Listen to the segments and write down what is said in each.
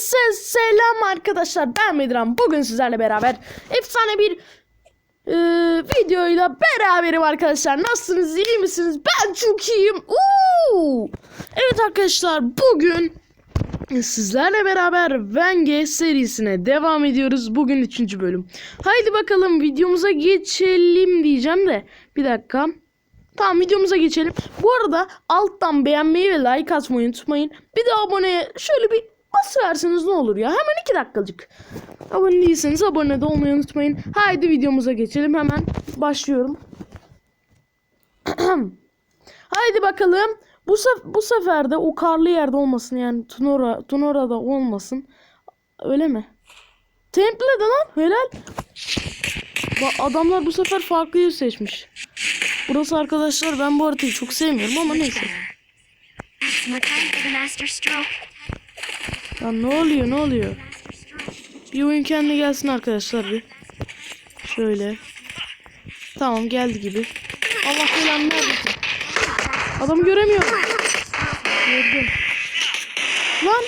Herkese selam arkadaşlar. Ben Medran. Bugün sizlerle beraber efsane bir e, videoyla beraberim arkadaşlar. Nasılsınız? iyi misiniz? Ben çok iyiyim. Oo! Evet arkadaşlar bugün sizlerle beraber Venge serisine devam ediyoruz. Bugün 3. bölüm. Haydi bakalım videomuza geçelim diyeceğim de. Bir dakika. Tamam videomuza geçelim. Bu arada alttan beğenmeyi ve like atmayı unutmayın. Bir de aboneye şöyle bir basıverseniz ne olur ya. Hemen 2 dakikacık. Abone değilseniz abone de olmayı unutmayın. Haydi videomuza geçelim. Hemen başlıyorum. Haydi bakalım. Bu, sef bu sefer de o karlı yerde olmasın yani Tunora, Tunora'da olmasın. Öyle mi? Temple'de lan helal. Bak adamlar bu sefer farklı yer seçmiş. Burası arkadaşlar ben bu haritayı çok sevmiyorum ama neyse. Ya ne oluyor ne oluyor? Bir oyun kendine gelsin arkadaşlar bir. Şöyle. Tamam geldi gibi. Allah belanı neredesin? Adamı göremiyorum. Gördüm. Lan.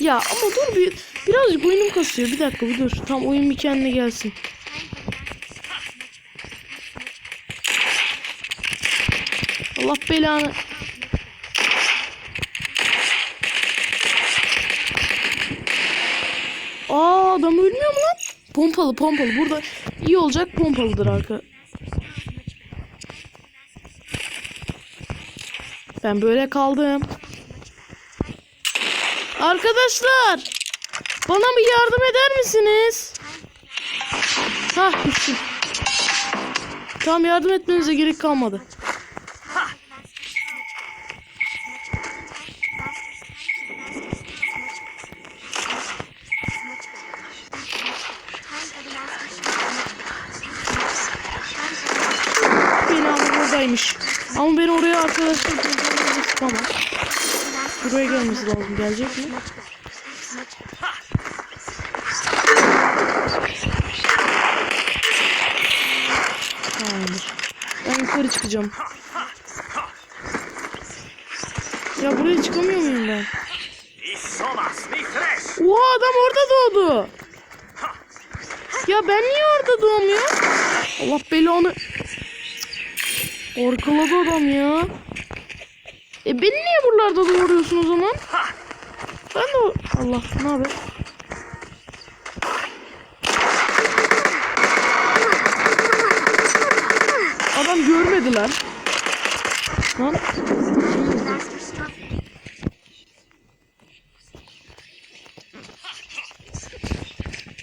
Ya ama dur bir birazcık oyunum kasıyor. Bir dakika bir dur. Tam oyun bir kendine gelsin. Allah belanı. Adam ölmüyor mu lan? Pompalı pompalı. Burada iyi olacak pompalıdır arka. Ben böyle kaldım. Arkadaşlar. Bana bir yardım eder misiniz? Hah düştüm. Tamam yardım etmenize gerek kalmadı. Beni ama buradaymış. Ama beni oraya arkadaşlar sıkamaz. Buraya gelmesi lazım. Gelecek mi? Tamamdır. Ben yukarı çıkacağım. Ya buraya çıkamıyor muyum ben? Oha adam orada doğdu. Ya ben niye orada doğmuyorum? Allah belanı. Arkaladı adam ya. E beni niye buralarda doğuruyorsun o zaman? Ben de Allah ne haber? Adam görmedi lan.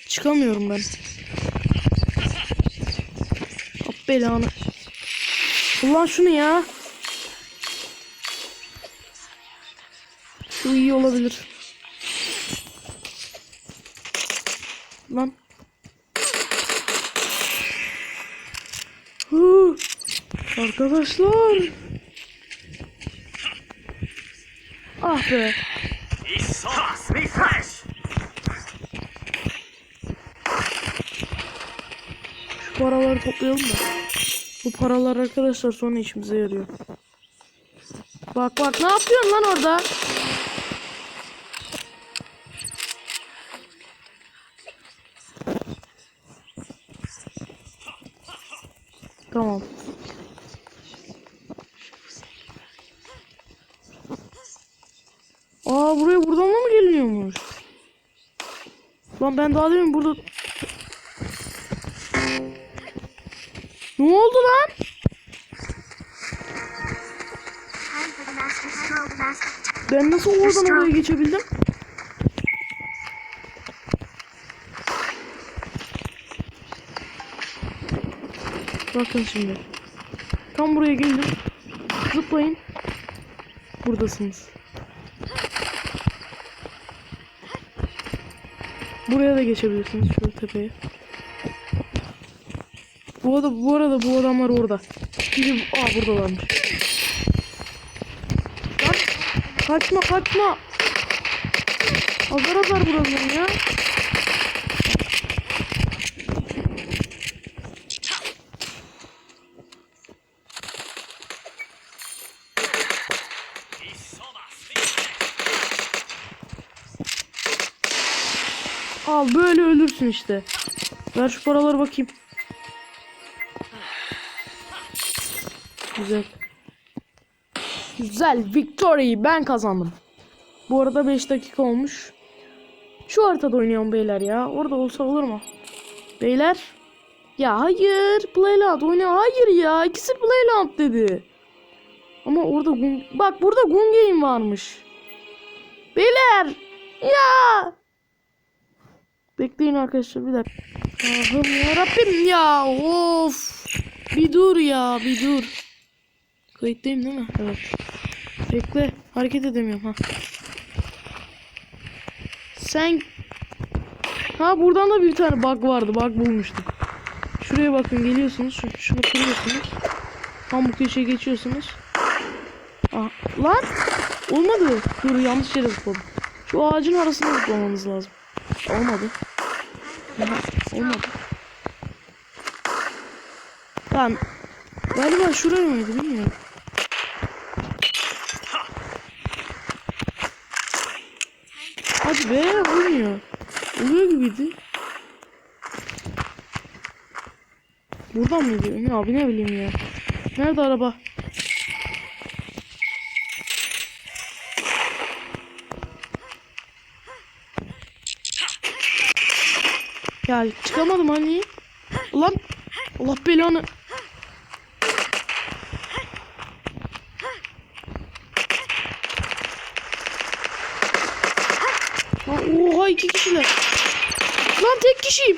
Çıkamıyorum ben. Hop belanı. Kullan şunu ya. Şu iyi olabilir. Lan. Hı. Arkadaşlar. Ah be. Şu paraları toplayalım da. Bu paralar arkadaşlar sonra işimize yarıyor. Bak bak ne yapıyorsun lan orada? Aa buraya buradan da mı geliniyormuş? Lan ben daha demin burada Ne oldu lan? Ben nasıl oradan oraya geçebildim? Bakın şimdi. Tam buraya geldim. Zıplayın. Buradasınız. Buraya da geçebilirsiniz şöyle tepeye. Bu arada bu arada bu adamlar orada. Biri aa buradalarmış. Lan kaçma kaçma. Azar azar buradan ya. Al böyle ölürsün işte. Ver şu paraları bakayım. Güzel. Güzel. Victory'yi ben kazandım. Bu arada 5 dakika olmuş. Şu haritada oynayalım beyler ya. Orada olsa olur mu? Beyler. Ya hayır. Playland oyna. Hayır ya. İkisi Playland dedi. Ama orada gun... Bak burada Gun Game varmış. Beyler. Ya. Bekleyin arkadaşlar bir dakika. Allah'ım yarabbim ya. Of. Bir dur ya. Bir dur. Kayıttayım değil mi? Evet. Bekle. Hareket edemiyorum ha. Sen Ha buradan da bir tane bug vardı. Bug bulmuştuk. Şuraya bakın geliyorsunuz. Şu, şunu kırıyorsunuz. Tam bu köşeye geçiyorsunuz. Aa, lan olmadı. Dur yanlış yere zıpladım. Şu ağacın arasına zıplamanız lazım. Olmadı. Olmadı. Tamam. Galiba şuraya mıydı bilmiyorum. Hadi be olmuyor. Oluyor gibiydi. Buradan mı gidiyor? Abi ne bileyim ya. Nerede araba? Ya çıkamadım hani. Ulan Allah belanı. Lan oha iki kişiler. Lan tek kişiyim.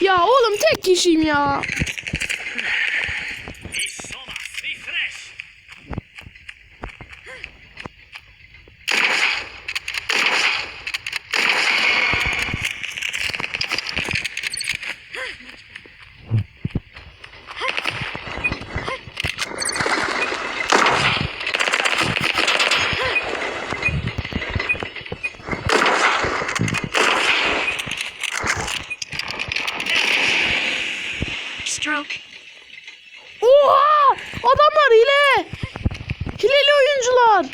Ya oğlum tek kişiyim ya. Isomas, refresh. Stroke. Oha! Adamlar hile! Hileli oyuncular!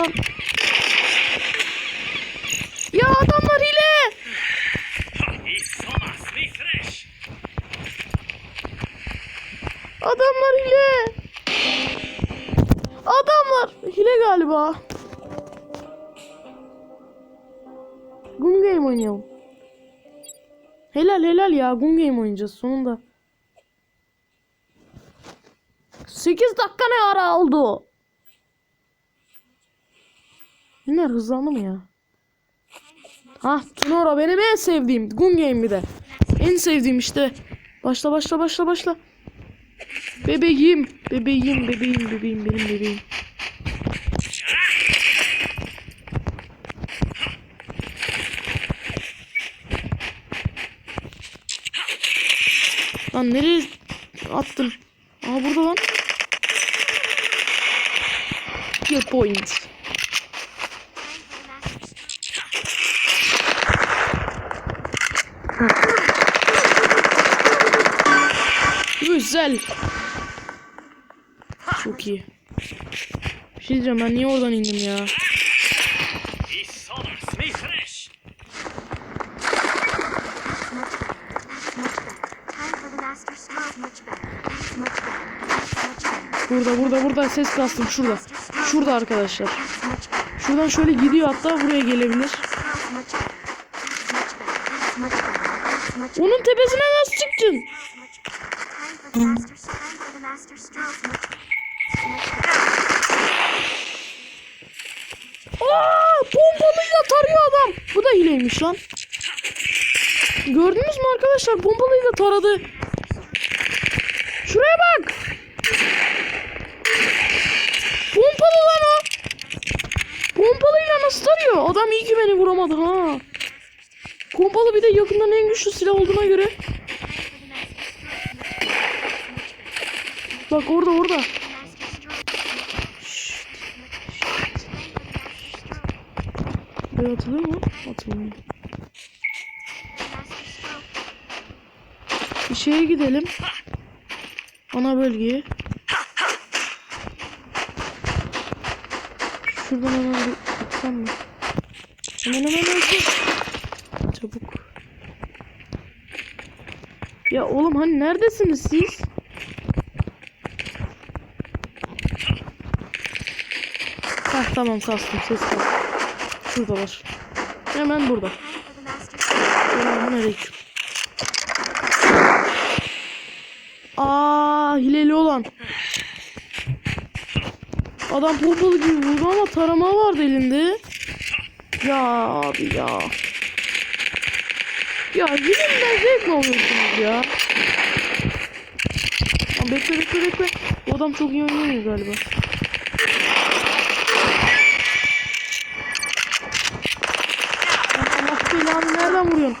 Lan. Ya adamlar hile! Adamlar hile! Adamlar hile galiba. Gun game oynayalım. Helal helal ya Gun game oynayacağız sonunda. 8 dakika ne ara oldu? Günler hızlandı mı ya? Ha Tunora benim en sevdiğim Gun game bir de. En sevdiğim işte. Başla başla başla başla. Bebeğim, bebeğim, bebeğim, bebeğim, benim bebeğim. Lan nereye attın? Aa burada lan. Kill point. Güzel. Çok iyi. Bir şey diyeceğim ben niye oradan indim ya? Burada burada burada ses kastım şurada. Şurada arkadaşlar. Şuradan şöyle gidiyor hatta buraya gelebilir. Onun tepesine nasıl çıktın? Aa, pompalıyla tarıyor adam. Bu da hileymiş lan. Gördünüz mü arkadaşlar? Pompalıyla taradı. Şuraya bak. Pompalı lan o. Pompalıyla nasıl tarıyor? Adam iyi ki beni vuramadı ha. Pompalı bir de yakından en güçlü silah olduğuna göre. Bak orada orada. Buraya atılıyor mu? Atılmıyor. Bir şeye gidelim. Ana bölgeye. Şuradan hemen bir gitsem mi? Hemen hemen hızlı. Çabuk. Ya oğlum hani neredesiniz siz? Heh tamam kastım ses kastım. Şuradalar. Hemen burada. Selamun aleyküm. Aa hileli olan. Adam pompalı gibi vurdu ama tarama vardı elinde. Ya abi ya. Ya hilemden zevk alıyorsunuz ya? Aa, bekle bekle bekle. Bu adam çok iyi oynamıyor galiba. Allah belanı nereden vuruyorsun?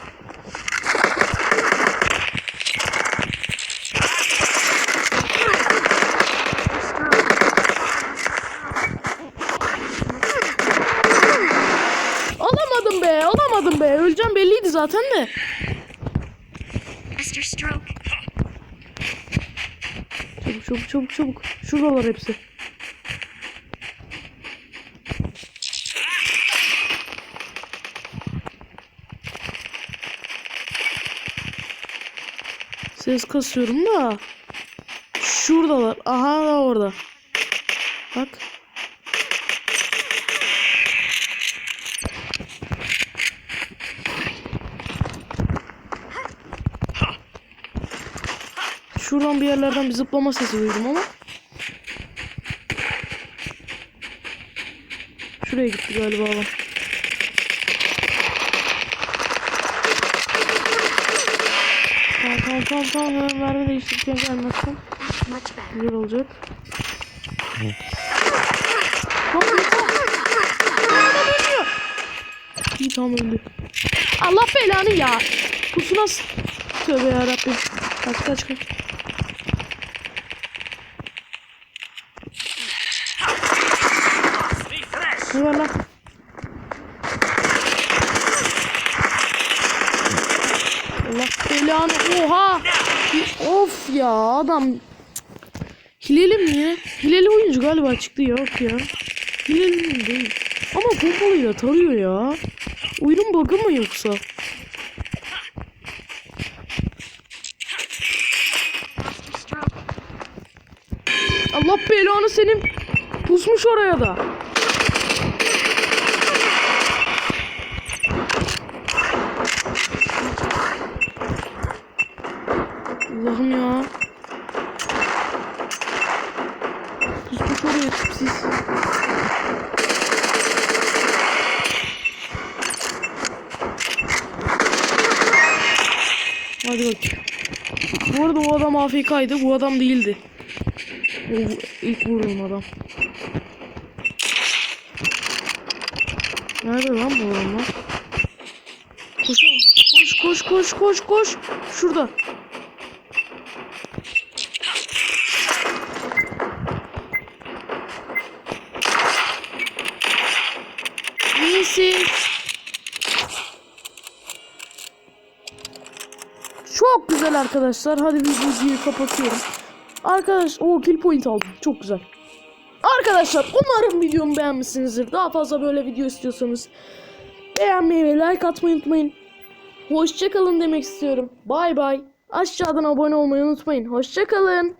Alamadım be, alamadım be. Öleceğim belliydi zaten de. Çabuk çabuk çabuk. Şuradalar hepsi. Ses kasıyorum da. Şuradalar. Aha da orada. Bak. Şuradan bir yerlerden bir zıplama sesi duydum ama. Şuraya gitti galiba adam. Tamam tamam tamam tamam hemen mermi değiştirirken gelmezsem güzel olacak. İyi tamam öldü. Allah belanı ya. Pusuna s- Tövbe yarabbim. Kaç kaç kaç. Ne var lan? Allah belanı. Oha. Of ya adam. Hileli mi ya? Hileli oyuncu galiba çıktı yok ya. Hileli mi değil. Ama pompalıyla tarıyor ya. Oyunun bug'ı mı yoksa? Allah belanı senin. Pusmuş oraya da. Allah'ım ya. Pusmuş oraya tipsiz. Hadi bakayım. Bu arada o adam AFK'ydı. Bu adam değildi. O ilk vurduğum adam. Nerede lan bu adamlar? Koş koş koş koş koş koş. Şurada. İyisin. Çok güzel arkadaşlar. Hadi videoyu kapatıyorum. Arkadaş o kill point aldım. Çok güzel. Arkadaşlar umarım videomu beğenmişsinizdir. Daha fazla böyle video istiyorsanız beğenmeyi ve like atmayı unutmayın. Hoşçakalın demek istiyorum. Bay bay. Aşağıdan abone olmayı unutmayın. Hoşçakalın.